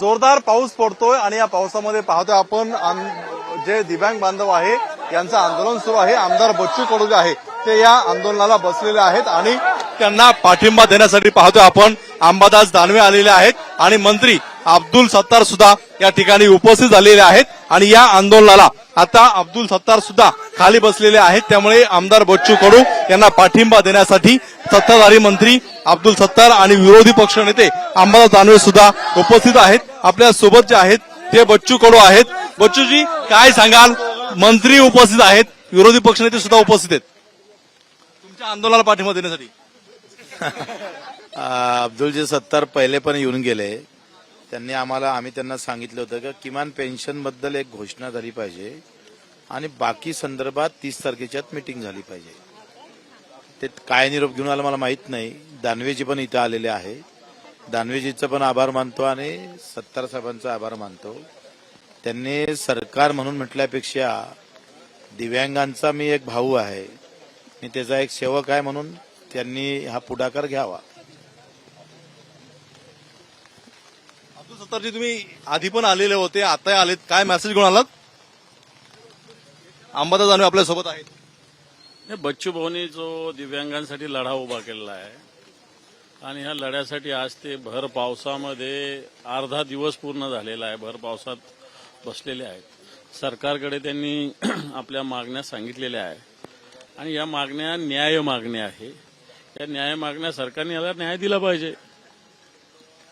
जोरदार पाऊस पडतोय आणि या पावसामध्ये पाहतोय आपण आम- जे दिव्यांग बांधव आहे यांचं आंदोलन सुरू आहे. आमदार बच्चू कडू जे आहे. ते या आंदोलनाला बसलेले आहेत आणि त्यांना पाठिंबा देण्यासाठी पाहतोय आपण. अंबादास दानवे आलेले आहेत आणि मंत्री अब्दुल सत्तार सुद्धा या ठिकाणी उपस्थित झालेले आहेत. आणि या आंदोलनाला आता अब्दुल सत्तार सुद्धा खाली बसलेले आहेत. त्यामुळे आमदार बच्चू कडू यांना पाठिंबा देण्यासाठी सत्ताधारी मंत्री अब्दुल सत्तार आणि विरोधी पक्ष नेते अंबादास दानवे सुद्धा उपस्थित आहेत. आपल्यासोबत जे आहेत ते बच्चू कडू आहेत. बच्चूजी काय सांगाल? मंत्री उपस्थित आहेत विरोधी पक्षनेते सुद्धा उपस्थित आहेत. तुमच्या आंदोलनाला पाठिंबा देण्यासाठी. अब्दुलजी सत्तार पहिले पण येऊन गेले. त्यांनी आम्हाला आम्ही त्यांना सांगितलं होतं की किमान पेन्शनबद्दल एक घोषणा झाली पाहिजे आणि बाकी संदर्भात तीस तारखेच्यात मीटिंग झाली पाहिजे. ते काय निरोप घेऊन आला मला माहीत नाही. दानवेजी पण इथं आलेले आहे. दानवेजीचं पण आभार मानतो आणि सत्तार साहेबांचा आभार मानतो. त्यांनी सरकार म्हणून म्हटल्यापेक्षा दिव्यांगांचा मी एक भाऊ आहे. मी त्याचा एक सेवक आहे म्हणून त्यांनी हा पुढाकार घ्यावा. अब्दुल सत्तारजी तुम्ही आधी पण आलेले होते. आता आलेत. काय मेसेज घेऊन आलात? अंबादास दानवे आपल्यासोबत आहेत. नाही, बच्चू भाऊनी जो दिव्यांगांसाठी लढा उभा केलेला आहे आणि ह्या लढ्यासाठी आज ते भर पावसामध्ये अर्धा दिवस पूर्ण झालेला आहे भर पावसात बसलेले आहेत. सरकारकडे त्यांनी आपल्या मागण्या सांगितलेल्या आहे आणि या मागण्या न्याय मागण्या आहे. या न्याय मागण्या सरकारने याला न्याय दिला पाहिजे.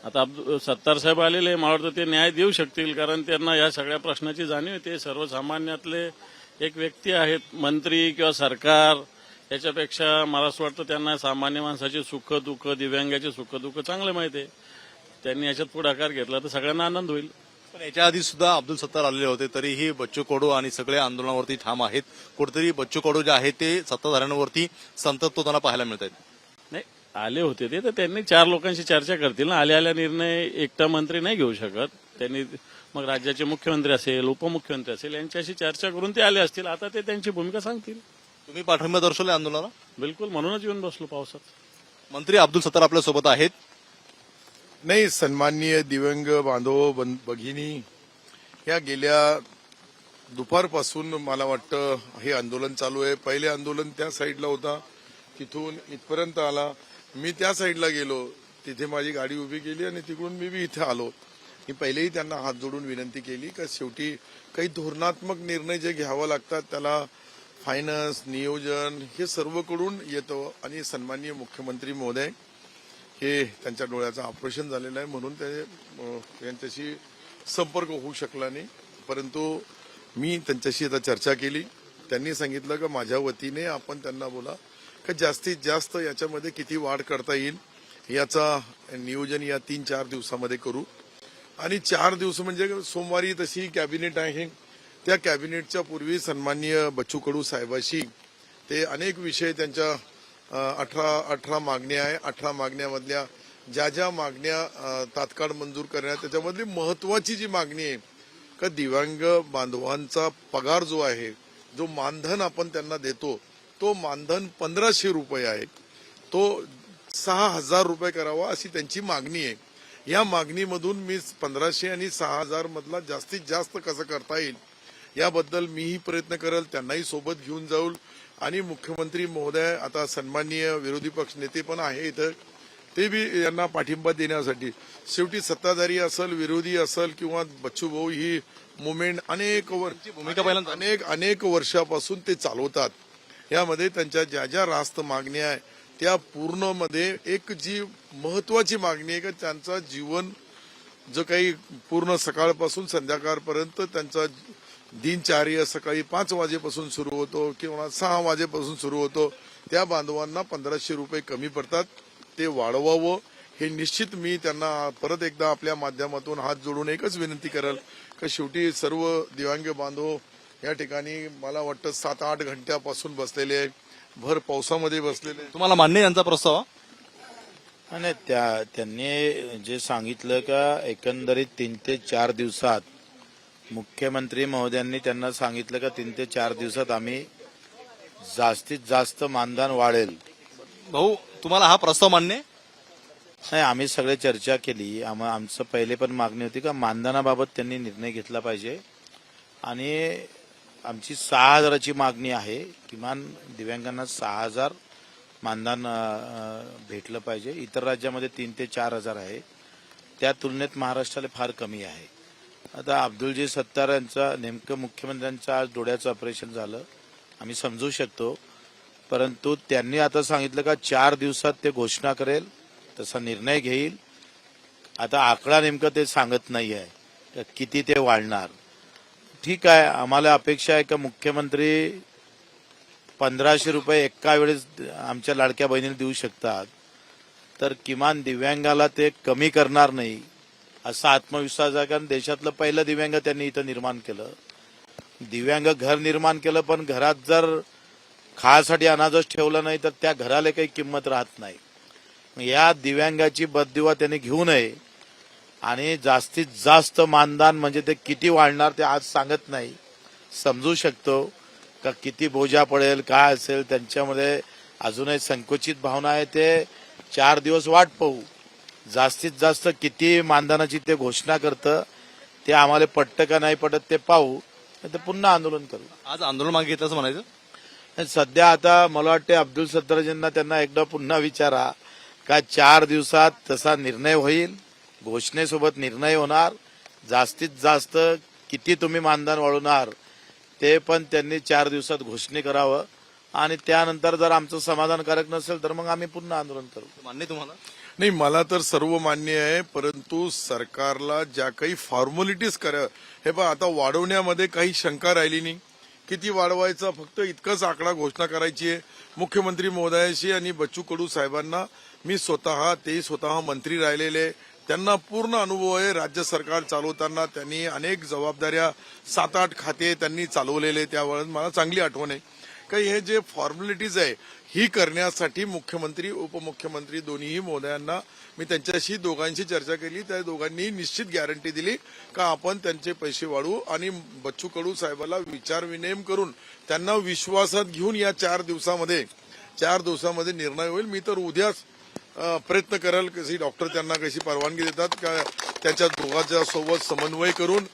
आता सत्तार साहेब आलेले मला वाटतं ते न्याय देऊ शकतील कारण त्यांना या सगळ्या प्रश्नाची जाणीव आहे. ते सर्वसामान्यातले एक व्यक्ती आहेत मंत्री किंवा सरकार याच्यापेक्षा मला असं वाटतं त्यांना सामान्य माणसाचे सुख दुःख दिव्यांगाचे सुख दुःख चांगले माहिती आहे. त्यांनी याच्यात पुढाकार घेतला तर सगळ्यांना आनंद होईल. पण याच्या आधी सुद्धा अब्दुल सत्तार आलेले होते तरीही बच्चू कडू आणि सगळे आंदोलनावरती ठाम आहेत. कुठेतरी बच्चू कडू जे आहे ते सत्ताधाऱ्यांवरती संतप्तपणा पाहायला मिळत आहेत. नाही आले होते ते तर त्यांनी चार लोकांशी चर्चा करतील ना. आल्या आल्या निर्णय एकटा मंत्री नाही घेऊ शकत. त्यांनी मग राज्याचे मुख्यमंत्री असेल उपमुख्यमंत्री असेल यांच्याशी चर्चा करून ते आले असतील. आता ते त्यांची भूमिका सांगतील. तुम्ही पाठिंबा दर्शवले आंदोलनाला? बिलकुल म्हणूनच येऊन बसलो पावसात. मंत्री अब्दुल सत्तार आपल्यासोबत आहेत. नाही सन्माननीय दिव्यांग बांधव बन- भगिनी या गेल्या दुपारपासून मला वाटतं हे आंदोलन चालू आहे. पहिले आंदोलन त्या साईडला होता तिथून इथपर्यंत आला. मी त्या साईडला गेलो. तिथे माझी गाडी उभी केली आणि तिकडून मी बी इथे आलो. मी पहिलेही त्यांना हात जोडून विनंती केली का शेवटी काही धोरणात्मक निर्णय जे घ्यावं लागतात त्याला फायनान्स नियोजन हे सर्वकडून येतं आणि सन्माननीय मुख्यमंत्री महोदय हे त्यांच्या डोळ्याचं ऑपरेशन झालेलं आहे. म्हणून ते त्यांच्याशी संपर्क होऊ शकला नाही. परंतु मी त्यांच्याशी आता चर्चा केली. त्यांनी सांगितलं की माझ्या वतीने आपण त्यांना बोला का जास्तीत जास्त याच्यामध्ये किती वाढ करता येईल याचा नियोजन या तीन चार दिवसामध्ये करू. आणि चार दिवस म्हणजे सोमवारी तशी कॅबिनेट आहे. त्या कॅबिनेटच्या पूर्वी सन्माननीय बच्चू कडू साहेबाशी ते अनेक विषय त्यांच्या अठरा अठरा मागण्या आहे. अठरा मागण्यामधल्या ज्या ज्या मागण्या तात्काळ मंजूर करण्यात त्याच्यामधली महत्वाची जी मागणी आहे का दिव्यांग बांधवांचा पगार जो आहे जो मानधन आपण त्यांना देतो तो मानधन पंधराशे रुपये आहे. तो सहा हजार रुपये करावा अशी त्यांची मागणी आहे. या मागणीमधून मी पंधराशे आणि सहा हजार मधला जास्तीत जास्त कसं करता येईल याबद्दल मीही प्रयत्न करेल त्यांनाही सोबत घेऊन जाऊ. आणि मुख्यमंत्री महोदय आता सन्माननीय विरोधी पक्ष नेते पण आहे इथं ते बी यांना पाठिंबा देण्यासाठी. शेवटी सत्ताधारी असेल विरोधी असेल किंवा बच्चू भाऊ ही मुवमेंट अनेक भूमिका अनेक अनेक वर्षापासून ते चालवतात. यामध्ये त्यांच्या ज्या ज्या रास्त मागण्या आहे त्या पूर्णमध्ये एक जी महत्वाची मागणी आहे की त्यांचा जीवन जो काही पूर्ण सकाळपासून संध्याकाळपर्यंत त्यांचा दिनचर्या सकाळी पाच वाजेपासून सुरू होतो किंवा सहा वाजेपासून सुरू होतो त्या बांधवांना पंधराशे रुपये कमी पडतात. ते वाढवावं. हे निश्चित मी त्यांना परत एकदा आपल्या माध्यमातून हात जोडून एकच विनंती करेल का शेवटी सर्व दिव्यांग बांधव या ठिकाणी मला वाटतं सात आठ घंट्यापासून बसलेले आहेत. भर पावसामध्ये बसलेले. तुम्हाला मान्य आहे यांचा प्रस्ताव हा? आणि त्या त्यांनी जे सांगितलं का एकंदरीत तीन ते चार दिवसात मुख्यमंत्री महोदयांनी त्यांना सांगितलं का तीन ते चार दिवसात आम्ही जास्तीत जास्त मानधन वाढेल भाऊ तुम्हाला हा प्रस्ताव मान्य आहे नाही आम्ही सगळे चर्चा केली आम आमचं पहिले पण मागणी होती का मानधनाबाबत त्यांनी निर्णय घेतला पाहिजे आणि आमची सहा हजाराची मागणी आहे. किमान दिव्यांगांना सहा हजार मानधन भेटलं पाहिजे. इतर राज्यामध्ये तीन ते चार हजार आहे. त्या तुलनेत महाराष्ट्राला फार कमी आहे. आता अब्दुलजी सत्तार यांचा नेमकं मुख्यमंत्र्यांचं आज डोळ्याचं ऑपरेशन झालं. आम्ही समजू शकतो. परंतु त्यांनी आता सांगितलं का चार दिवसात ते घोषणा करेल तसा निर्णय घेईल. आता आकडा नेमकं ते सांगत नाही आहे किती ते वाढणार? ठीक आहे आम्हाला अपेक्षा आहे का मुख्यमंत्री पंधराशे रुपये एका वेळेस आमच्या लाडक्या बहिणीला देऊ शकतात. तर किमान दिव्यांगाला ते कमी करणार नाही असा आत्मविश्वास आहे. कारण देशातलं पहिलं दिव्यांग त्यांनी इथं निर्माण केलं. दिव्यांग घर निर्माण केलं पण घरात जर खायासाठी अनाजच ठेवलं नाही तर त्या घराला काही किंमत राहत नाही. या दिव्यांगाची बददिवा त्यांनी घेऊ नये. आणि जास्तीत जास्त मानधन म्हणजे ते किती वाढणार ते आज सांगत नाही. समजू शकतो का किती बोजा पडेल काय असेल त्यांच्यामध्ये अजूनही संकुचित भावना आहे. ते चार दिवस वाट पाहू. जास्तीत जास्त किती मानधनाची ते घोषणा करतं ते आम्हाला पटतं का नाही पटत ते पाहू. ते पुन्हा आंदोलन करू. आज आंदोलन मागे घेतल्याचं म्हणायचं? आणि सध्या आता मला वाटते अब्दुल सत्तारजींना त्यांना एकदा पुन्हा विचारा का चार दिवसात तसा निर्णय होईल? घोषणेसोबत निर्णय होणार. जास्तीत जास्त किती तुम्ही मानधन वाढवणार ते पण त्यांनी चार दिवसात घोषणे करावं. आणि त्यानंतर जर आमचं समाधानकारक नसेल तर मग आम्ही पुन्हा आंदोलन करू. मान्य तुम्हाला? नाही मला तर सर्व मान्य आहे परंतु सरकारला ज्या काही फॉर्मॅलिटीज करा हे पहा आता वाढवण्यामध्ये काही शंका राहिली नाही. किती वाढवायचा फक्त इतकंच आकडा घोषणा करायची आहे. मुख्यमंत्री महोदयाशी आणि बच्चू कडू साहेबांना मी स्वतः ते स्वतः मंत्री राहिलेले त्यांना पूर्ण अनुभव आहे. राज्य सरकार चालवताना त्यांनी अनेक जबाबदाऱ्या सात आठ खाते त्यांनी चालवलेले त्यावेळेस मला चांगली आठवण आहे. काही हे जे फॉर्मॅलिटीज आहे ही करण्यासाठी मुख्यमंत्री उपमुख्यमंत्री दोन्हीही महोदयांना मी त्यांच्याशी दोघांशी चर्चा केली. त्या दोघांनी निश्चित गॅरंटी दिली का आपण त्यांचे पैसे वाढवू आणि बच्चू कडू साहेबाला विचार विनिमय करून त्यांना विश्वासात घेऊन या चार दिवसामध्ये चार दिवसामध्ये निर्णय होईल. मी तर उद्याच प्रयत्न कराल कशी डॉक्टर त्यांना कशी परवानगी देतात का त्याच्या दोघांच्या सोबत समन्वय करून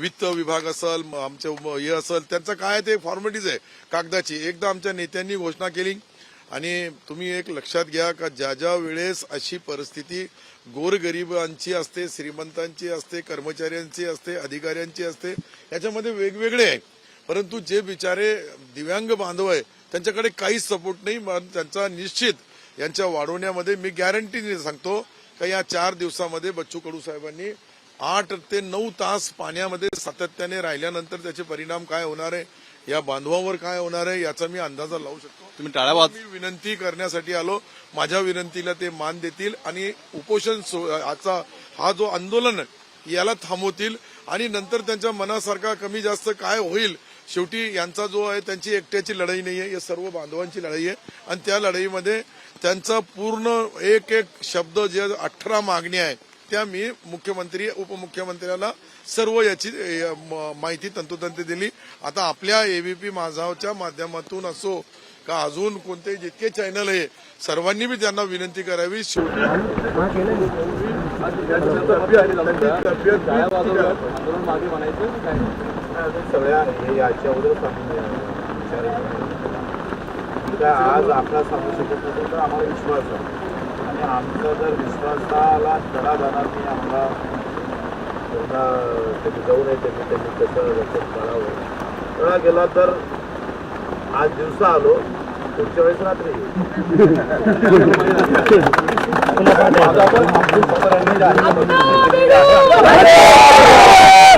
वित्त विभाग असेल आमचे हे असेल त्यांचं काय ते फॉर्मॅलिटीज आहे कागदाची. एकदा आमच्या नेत्यांनी घोषणा केली आणि तुम्ही एक लक्षात घ्या का ज्या ज्या वेळेस अशी परिस्थिती गोरगरिबांची असते श्रीमंतांची असते कर्मचाऱ्यांची असते अधिकाऱ्यांची असते याच्यामध्ये वेगवेगळे आहे परंतु जे बिचारे दिव्यांग बांधव आहे त्यांच्याकडे काहीच सपोर्ट नाही पण त्यांचा निश्चित यांच्या वाढवण्यामध्ये मी गॅरंटी सांगतो का या चार दिवसामध्ये बच्चू कडू साहेबांनी आठ ते नऊ तास पाण्यामध्ये सातत्याने राहिल्यानंतर त्याचे परिणाम काय होणार आहे या बांधवावर काय होणार आहे याचा मी अंदाजा लावू शकतो. तुम्ही मी विनंती करण्यासाठी आलो. माझ्या विनंतीला ते मान देतील आणि उपोषण आजचा हा जो आंदोलन आहे, याला थांबवतील आणि नंतर त्यांच्या मनासारखा कमी जास्त काय होईल शेवटी यांचा जो आहे त्यांची एकट्याची लढाई नाही आहे या सर्व बांधवांची लढाई आहे. आणि त्या लढाईमध्ये त्यांचा पूर्ण एक एक शब्द जे अठरा मागणी आहे त्या मी मुख्यमंत्री उपमुख्यमंत्र्याला सर्व याची माहिती तंतोतंत दिली. आता आपल्या एबीपी माझावच्या माध्यमातून असो का अजून कोणते जितके चॅनल आहे सर्वांनी मी त्यांना विनंती करावी. शेवटी सगळ्या काय आज आपला सांगू शकत नसेल तर आम्हाला विश्वास आहे. आणि आमचा जर विश्वासाला तडा जाणार नाही आम्हाला त्यांना त्यांनी जाऊ नये त्यांनी त्यांनी त्याचं रक्षण करावं तडा गेला तर आज दिवसा आलो पुढच्या वेळेस रात्री. आज आपण अब्दुल सत्तार यांनी जे आहे,